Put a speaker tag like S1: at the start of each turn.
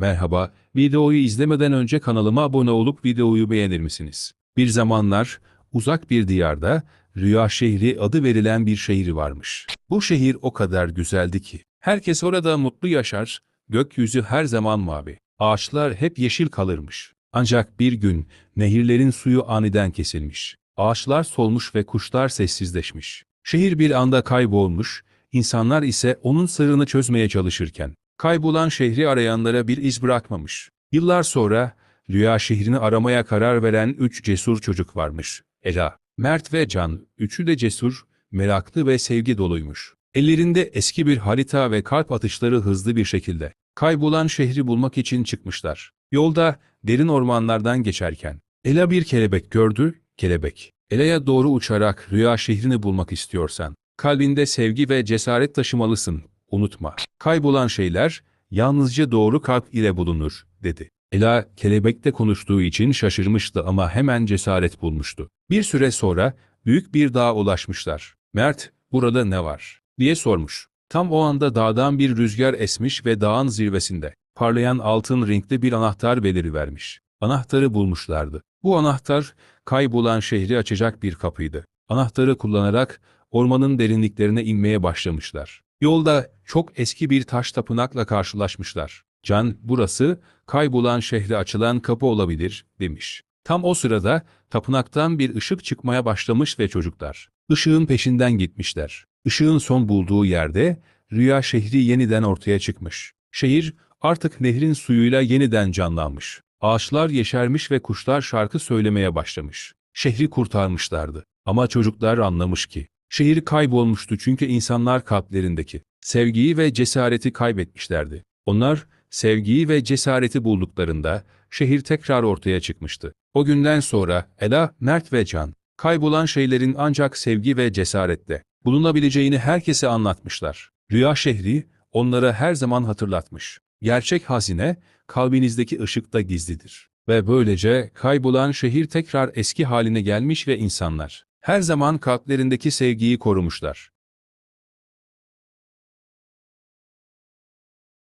S1: Merhaba, videoyu izlemeden önce kanalıma abone olup videoyu beğenir misiniz? Bir zamanlar uzak bir diyarda Rüya şehri adı verilen bir şehir varmış. Bu şehir o kadar güzeldi ki herkes orada mutlu yaşar, gökyüzü her zaman mavi. Ağaçlar hep yeşil kalırmış. Ancak bir gün nehirlerin suyu aniden kesilmiş. Ağaçlar solmuş ve kuşlar sessizleşmiş. Şehir bir anda kaybolmuş, insanlar ise onun sırrını çözmeye çalışırken kaybolan şehri arayanlara bir iz bırakmamış. Yıllar sonra Rüya şehrini aramaya karar veren üç cesur çocuk varmış. Ela, Mert ve Can, üçü de cesur, meraklı ve sevgi doluymuş. Ellerinde eski bir harita ve kalp atışları hızlı bir şekilde kaybolan şehri bulmak için çıkmışlar. Yolda derin ormanlardan geçerken Ela bir kelebek gördü, kelebek. Ela'ya doğru uçarak rüya şehrini bulmak istiyorsan, kalbinde sevgi ve cesaret taşımalısın, unutma. Kaybolan şeyler yalnızca doğru kalp ile bulunur, dedi. Ela, kelebekle konuştuğu için şaşırmıştı ama hemen cesaret bulmuştu. Bir süre sonra büyük bir dağa ulaşmışlar. Mert, burada ne var? diye sormuş. Tam o anda dağdan bir rüzgar esmiş ve dağın zirvesinde parlayan altın renkli bir anahtar belirivermiş. Anahtarı bulmuşlardı. Bu anahtar kaybolan şehri açacak bir kapıydı. Anahtarı kullanarak ormanın derinliklerine inmeye başlamışlar. Yolda çok eski bir taş tapınakla karşılaşmışlar. Can, burası kaybolan şehre açılan kapı olabilir, demiş. Tam o sırada tapınaktan bir ışık çıkmaya başlamış ve çocuklar ışığın peşinden gitmişler. Işığın son bulduğu yerde rüya şehri yeniden ortaya çıkmış. Şehir artık nehrin suyuyla yeniden canlanmış. Ağaçlar yeşermiş ve kuşlar şarkı söylemeye başlamış. Şehri kurtarmışlardı. Ama çocuklar anlamış ki şehir kaybolmuştu çünkü insanlar kalplerindeki sevgiyi ve cesareti kaybetmişlerdi. Onlar sevgiyi ve cesareti bulduklarında şehir tekrar ortaya çıkmıştı. O günden sonra Ela, Mert ve Can, kaybolan şeylerin ancak sevgi ve cesarette bulunabileceğini herkese anlatmışlar. Rüya şehri onlara her zaman hatırlatmış. Gerçek hazine kalbinizdeki ışıkta gizlidir. Ve böylece kaybolan şehir tekrar eski haline gelmiş ve insanlar her zaman kalplerindeki sevgiyi korumuşlar.